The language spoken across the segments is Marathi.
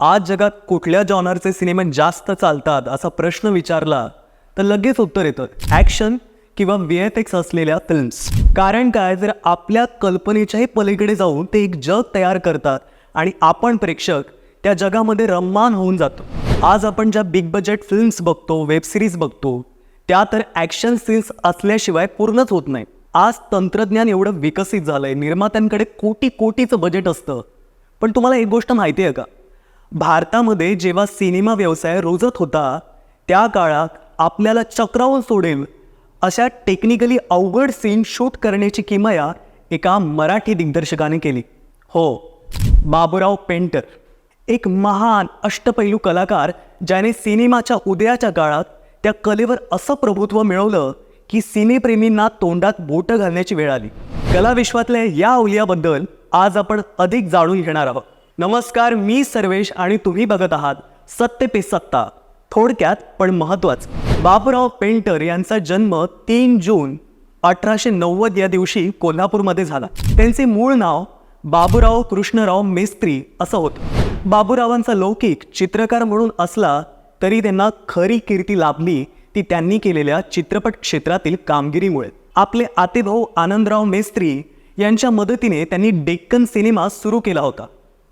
आज जगात कुठल्या जॉनरचे सिनेमे जास्त चालतात असा प्रश्न विचारला तर लगेच उत्तर येतं. ॲक्शन किंवा व्हीएफएक्स असलेल्या फिल्म्स कारण काय? जर आपल्या कल्पनेच्याही पलीकडे जाऊन ते एक जग तयार करतात आणि आपण प्रेक्षक त्या जगामध्ये रम्मान होऊन जातो. आज आपण ज्या बिग बजेट फिल्म्स बघतो वेब सिरीज बघतो त्या तर ॲक्शन सीन्स असल्याशिवाय पूर्णच होत नाही आज तंत्रज्ञान एवढं विकसित झालंय निर्मात्यांकडे कोटी कोटीचं बजेट असतं. पण तुम्हाला एक गोष्ट माहिती आहे का? भारतामध्ये जेव्हा सिनेमा व्यवसाय रोजत होता त्या काळात आपल्याला चक्रावून सोडेल अशा टेक्निकली अवघड सीन शूट करण्याची किमया एका मराठी दिग्दर्शकाने केली. हो बाबूराव पेंटर एक महान अष्टपैलू कलाकार ज्याने सिनेमाच्या उदयाच्या काळात त्या कलेवर असं प्रभुत्व मिळवलं की सिनेप्रेमींना तोंडात बोटं घालण्याची वेळ आली. कलाविश्वातल्या या अवलियाबद्दल आज आपण अधिक जाणून घेणार आहोत. नमस्कार मी सर्वेश आणि तुम्ही बघत आहात सत्य पे सत्ता. थोडक्यात पण महत्वाचं बाबूराव पेंटर यांचा जन्म तीन जून अठराशे नव्वद या दिवशी कोल्हापूरमध्ये झाला. त्यांचे मूळ नाव बाबूराव कृष्णराव मेस्त्री असं होतं. बाबूरावांचा लौकिक चित्रकार म्हणून असला तरी त्यांना खरी कीर्ती लाभली ती त्यांनी केलेल्या चित्रपट क्षेत्रातील कामगिरीमुळे. आपले आतेभाऊ आनंदराव मेस्त्री यांच्या मदतीने त्यांनी डेक्कन सिनेमा सुरू केला होता.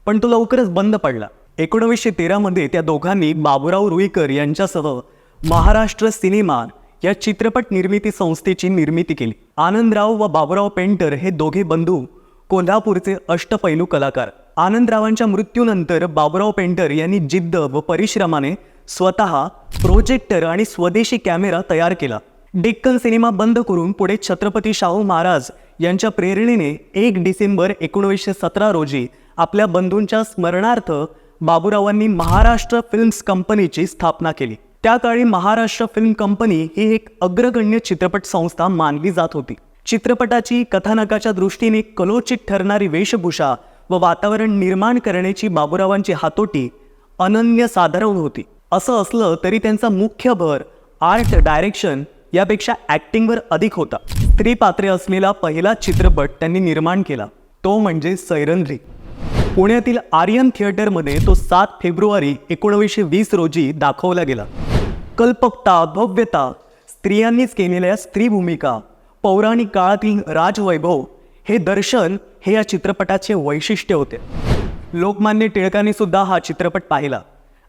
पण तो लवकरच बंद पडला. एकोणवीसशे तेरामध्ये त्या दोघांनी बाबुराव रुईकर यांच्यासह महाराष्ट्र सिनेमा या चित्रपट निर्मिती संस्थेची निर्मिती केली. आनंदराव व बाबुराव पेंटर हे दोघे बंधू कोल्हापूरचे अष्टपैलू कलाकार. आनंदरावांच्या मृत्यूनंतर बाबुराव पेंटर यांनी जिद्द व परिश्रमाने स्वतः प्रोजेक्टर आणि स्वदेशी कॅमेरा तयार केला. डेक्कन सिनेमा बंद करून पुढे छत्रपती शाहू महाराज यांच्या प्रेरणेने एक डिसेंबर एकोणीसशे सतरा रोजी आपल्या बंधूंच्या स्मरणार्थ बाबूरावांनी महाराष्ट्र फिल्म्स कंपनीची स्थापना केली. त्या काळी महाराष्ट्र फिल्म कंपनी ही एक अग्रगण्य चित्रपट संस्था मानली जात होती. चित्रपटाची कथानकाच्या दृष्टीने कलोचित ठरणारी वेशभूषा व वातावरण निर्माण करण्याची बाबूरावांची हातोटी अनन्यसाधारण होती. असं असलं तरी त्यांचा मुख्य भर आर्ट डायरेक्शन यापेक्षा ॲक्टिंगवर अधिक होता. स्त्री पात्रे असलेला पहिला चित्रपट त्यांनी निर्माण केला. तो म्हणजे सैरंद्री पुण्यातील आर्यन थिएटरमध्ये तो सात फेब्रुवारी एकोणीसशे वीस रोजी दाखवला गेला. कल्पकता भव्यता स्त्रियांनीच केलेल्या स्त्री भूमिका पौराणिक काळातील राजवैभव हे दर्शन हे या चित्रपटाचे वैशिष्ट्य होते. लोकमान्य टिळकांनी सुद्धा हा चित्रपट पाहिला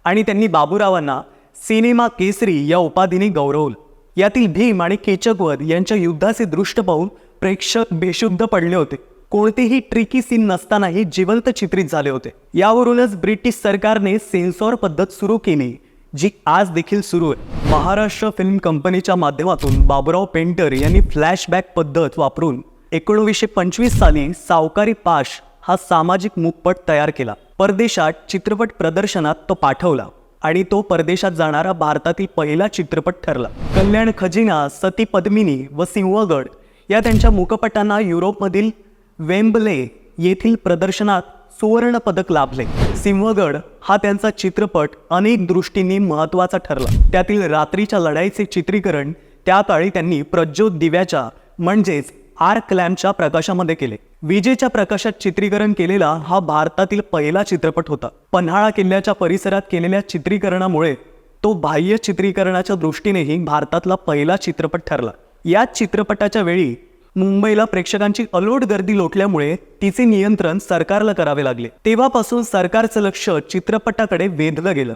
आणि त्यांनी बाबूरावांना सिनेमा केसरी या उपाधीने गौरवलं. यातील भीम आणि केचकवध यांच्या युद्धाचे दृष्ट पाहून प्रेक्षक बेशुद्ध पडले होते. कोणतेही ट्रिकी सीन नसतानाही जिवंत चित्रित झाले होते. यावरूनच ब्रिटिश सरकारने सेन्सॉर पद्धत सुरू केली जी आज देखील सुरू आहे. महाराष्ट्र फिल्म कंपनीच्या माध्यमातून बाबुराव पेंटर यांनी फ्लॅशबॅक पद्धत वापरून एकोणीसशे पंचवीस साली सावकारी पाश हा सामाजिक मूकपट तयार केला. परदेशात चित्रपट प्रदर्शनात तो पाठवला आणि तो परदेशात जाणारा भारतातील पहिला चित्रपट ठरला. कल्याण खजिना सती पद्मिनी व सिंहगड या त्यांच्या मुखपटांना युरोपमधील वेम्बले येथील प्रदर्शनात सुवर्णपदक लाभले. सिंहगड हा त्यांचा चित्रपट अनेक दृष्टींनी महत्त्वाचा ठरला. त्यातील रात्रीच्या लढाईचे चित्रीकरण त्या काळी त्यांनी प्रज्योत दिव्याच्या म्हणजेच आर्क लॅम्पच्या प्रकाशामध्ये केले. विजेच्या प्रकाशात चित्रीकरण केलेला हा भारतातील पहिला चित्रपट होता. पन्हाळा किल्ल्याच्या परिसरात केलेल्या चित्रीकरणामुळे तो बाह्य चित्रीकरणाच्या दृष्टीनेही भारतातला पहिला चित्रपट ठरला. याच चित्रपटाच्या वेळी मुंबईला प्रेक्षकांची अलोट गर्दी लोटल्यामुळे तिचे नियंत्रण सरकारला करावे लागले. तेव्हापासून सरकारचं लक्ष चित्रपटाकडे वेधलं गेलं.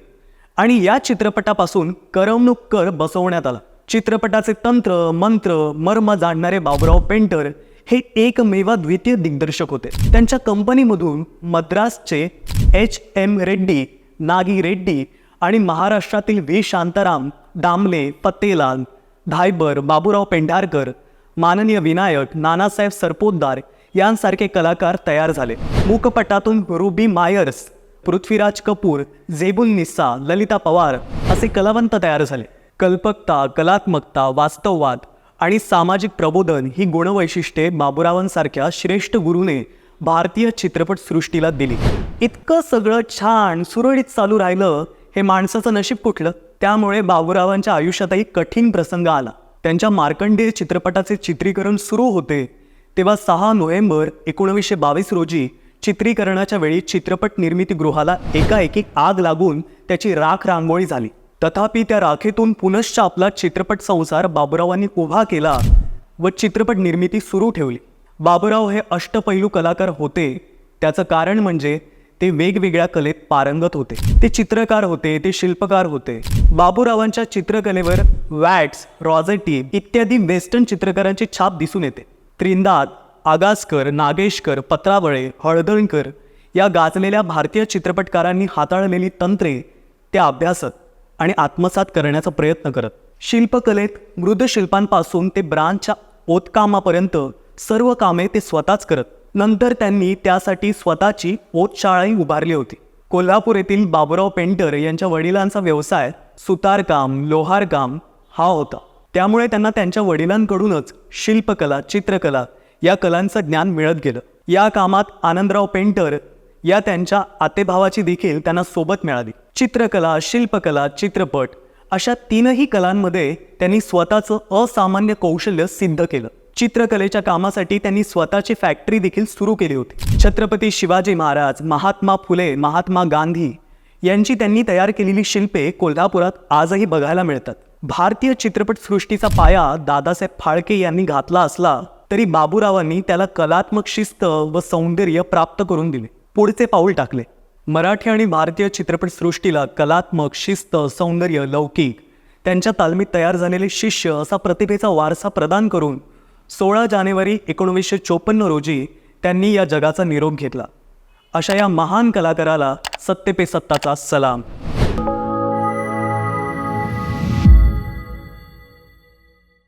आणि या चित्रपटापासून करमणूक कर बसवण्यात आला. चित्रपटाचे तंत्र मंत्र मर्म जाणणारे बाबुराव पेंटर हे एकमेवा द्वितीय दिग्दर्शक होते. त्यांच्या कंपनीमधून मद्रासचे एच. एम. रेड्डी नागी रेड्डी आणि महाराष्ट्रातील व्ही. शांताराम दामले पत्तेलाल धायबर बाबुराव पेंढारकर माननीय विनायक नानासाहेब सरपोतदार यांसारखे कलाकार तयार झाले. मूकपटातून रुबी मायर्स पृथ्वीराज कपूर जेबुल निस्सा ललिता पवार असे कलावंत तयार झाले. कल्पकता कलात्मकता वास्तववाद आणि सामाजिक प्रबोधन ही गुणवैशिष्ट्ये बाबुरावांसारख्या श्रेष्ठ गुरुने भारतीय चित्रपटसृष्टीला दिली. इतकं सगळं छान सुरळीत चालू राहिलं हे माणसाचं नशीब कुठलं? त्यामुळे बाबुरावांच्या आयुष्यातही कठीण प्रसंग आला. त्यांच्या मार्कंडेय चित्रपटाचे चित्रीकरण सुरू होते तेव्हा सहा नोव्हेंबर एकोणीसशे बावीस रोजी चित्रीकरणाच्या वेळी चित्रपट निर्मितीगृहाला एकाएकी आग लागून त्याची राख रांगोळी झाली. तथापि त्या राखेतून पुनश्च आपला चित्रपट संसार बाबुरावांनी उभा केला व चित्रपट निर्मिती सुरू ठेवली. बाबुराव हे अष्टपैलू कलाकार होते त्याचं कारण म्हणजे ते वेगवेगळ्या कलेत पारंगत होते. ते चित्रकार होते ते शिल्पकार होते. बाबूरावांच्या चित्रकलेवर वॅट्स रॉझेटी इत्यादी वेस्टर्न चित्रकारांची छाप दिसून येते. त्रिंदात आगासकर नागेशकर पत्रावळे हळदणकर या गाजलेल्या भारतीय चित्रपटकारांनी हाताळलेली तंत्रे ते अभ्यासत आणि आत्मसात करण्याचा प्रयत्न करत. शिल्पकलेत मृदशिल्पांपासून ते ब्रांचच्या ओतकामापर्यंत सर्व कामे ते स्वतःच करत. नंतर त्यांनी त्यासाठी स्वतःची पोतशाळाही उभारली होती. कोल्हापूर येथील बाबुराव पेंटर यांच्या वडिलांचा व्यवसाय सुतारकाम लोहारकाम हा होता. त्यामुळे त्यांना त्यांच्या वडिलांकडूनच शिल्पकला चित्रकला या कलांचं ज्ञान मिळत गेलं. या कामात आनंदराव पेंटर या त्यांच्या आतेभावाची देखील त्यांना सोबत मिळाली. चित्रकला शिल्पकला चित्रपट अशा तीनही कलांमध्ये त्यांनी स्वतःचं असामान्य कौशल्य सिद्ध केलं. चित्रकलेच्या कामासाठी त्यांनी स्वतःची फॅक्टरी देखील सुरू केली होती. छत्रपती शिवाजी महाराज महात्मा फुले महात्मा गांधी यांची त्यांनी तयार केलेली शिल्पे कोल्हापुरात आजही बघायला मिळतात. भारतीय चित्रपटसृष्टीचा पाया दादासाहेब फाळके यांनी घातला असला तरी बाबूरावांनी त्याला कलात्मक शिस्त व सौंदर्य प्राप्त करून दिले. पुढचे पाऊल टाकले. मराठी आणि भारतीय चित्रपटसृष्टीला कलात्मक शिस्त सौंदर्य लौकिक त्यांच्या तालमीत तयार झालेले शिष्य असा प्रतिभेचा वारसा प्रदान करून सोळा जानेवारी एकोणवीसशे चोपन्न रोजी त्यांनी या जगाचा निरोप घेतला. अशा या महान कलाकाराला सत्तेपे सत्ताचा सलाम.